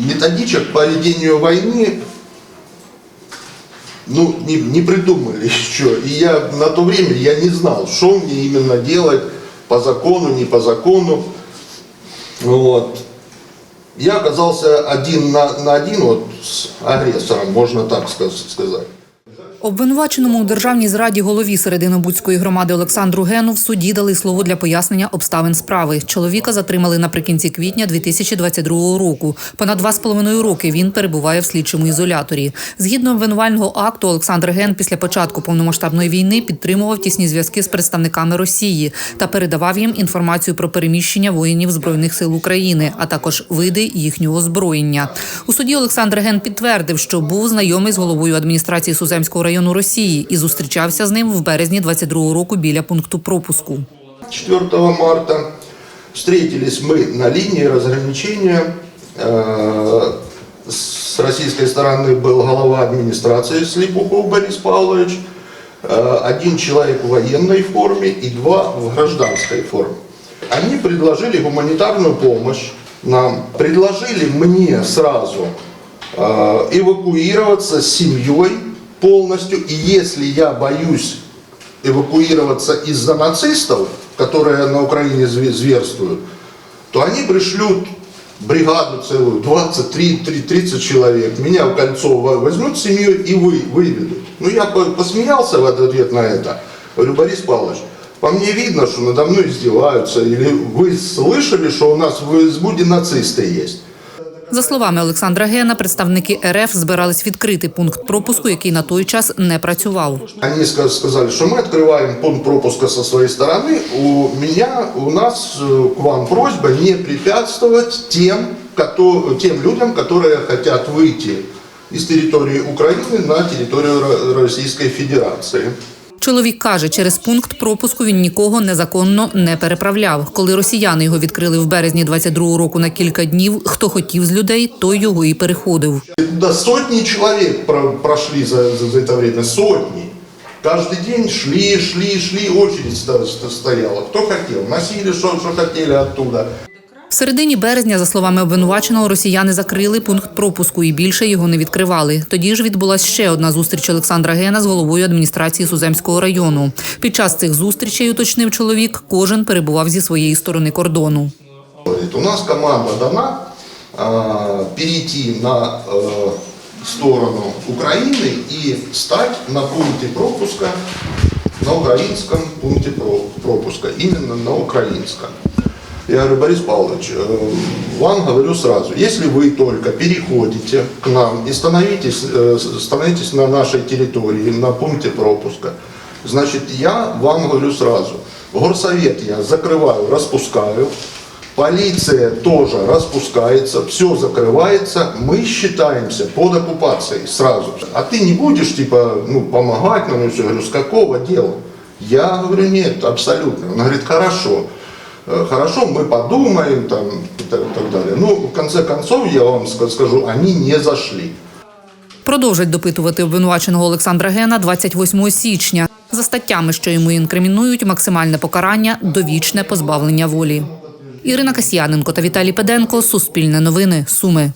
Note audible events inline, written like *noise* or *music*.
методичек по ведению войны ну, не, не придумали *laughs* еще. И я на то время я не знал, что мне именно делать по закону, не по закону. Вот. Я оказался один на, на один вот с агрессором, можно так сказ- сказать. Обвинуваченому у державній зраді голові Серединобудської громади Олександру Гену в суді дали слово для пояснення обставин справи. Чоловіка затримали наприкінці квітня 2022 року. Понад два з половиною роки він перебуває в слідчому ізоляторі. Згідно обвинувального акту, Олександр Ген після початку повномасштабної війни підтримував тісні зв'язки з представниками Росії та передавав їм інформацію про переміщення воїнів збройних сил України, а також види їхнього озброєння. У суді Олександр Ген підтвердив, що був знайомий з головою адміністрації Суземського району Росії і зустрічався з ним в березні 22 року біля пункту пропуску. 4 марта встретились мы на линии разграничения. Э, С российской стороны был глава администрации Слепухов Борис Павлович, э, один человек в военной форме и два в гражданской форме. Они предложили гуманитарную помощь нам, предложили мне сразу э, эвакуироваться с семьей полностью, и если я боюсь эвакуироваться из-за нацистов, которые на Украине зве- зверствуют, то они пришлют бригаду целую, 20, 30, 30 человек, меня в кольцо во- возьмут с семьей и вы, выведут. Ну, я по- посмеялся в ответ на это. Говорю, Борис Павлович, по мне видно, что надо мной издеваются, или вы слышали, что у нас в Избуде нацисты есть? За словами Олександра Гена, представники РФ збирались відкрити пункт пропуску, який на той час не працював. Они ска- сказали, что мы открываем пункт пропуска со своей стороны. У меня, у нас э, к вам просьба не препятствовать тем, кото- тем людям, которые хотят выйти из территории Украины на территорию Ро- Российской Федерации. Чоловік каже, через пункт пропуску він нікого незаконно не переправляв. Коли росіяни його відкрили в березні 22-го року на кілька днів, хто хотів з людей, той його і переходив. Да сотни человек про- за, за- за это время, сотни. Каждый день шли, шли, шли, очередь стояла. Кто хотел, носили, что, что оттуда. В середині березня, за словами обвинуваченого, росіяни закрили пункт пропуску і більше його не відкривали. Тоді ж відбулася ще одна зустріч Олександра Гена з головою адміністрації Суземського району. Під час цих зустрічей, уточнив чоловік, кожен перебував зі своєї сторони кордону. У нас команда дана перейти на э, сторону Украины и стать на пункте пропуска, на украинском пункте про- пропуска, именно на украинском. Я говорю, Борис Павлович, э, вам говорю сразу, если вы только переходите к нам и становитесь, э, становитесь на нашей территории, на пункте пропуска, значит, я вам говорю сразу, горсовет я закрываю, распускаю, полиция тоже распускается, все закрывается, мы считаемся под оккупацией сразу. А ты не будешь, типа, ну, помогать нам и все. Я говорю, с какого дела? Я говорю, нет, абсолютно. Он говорит, хорошо. Э, Хорошо, мы подумаем там, и так, и так далее. Ну, в конце концов, я вам ска- скажу, они не зашли. Продовжать допитувати обвинуваченого Олександра Гена 28 січня. За статтями, що йому інкримінують, максимальне покарання довічне позбавлення волі. Ірина Касьяненко та Віталій Педенко. Суспільне новини. Суми.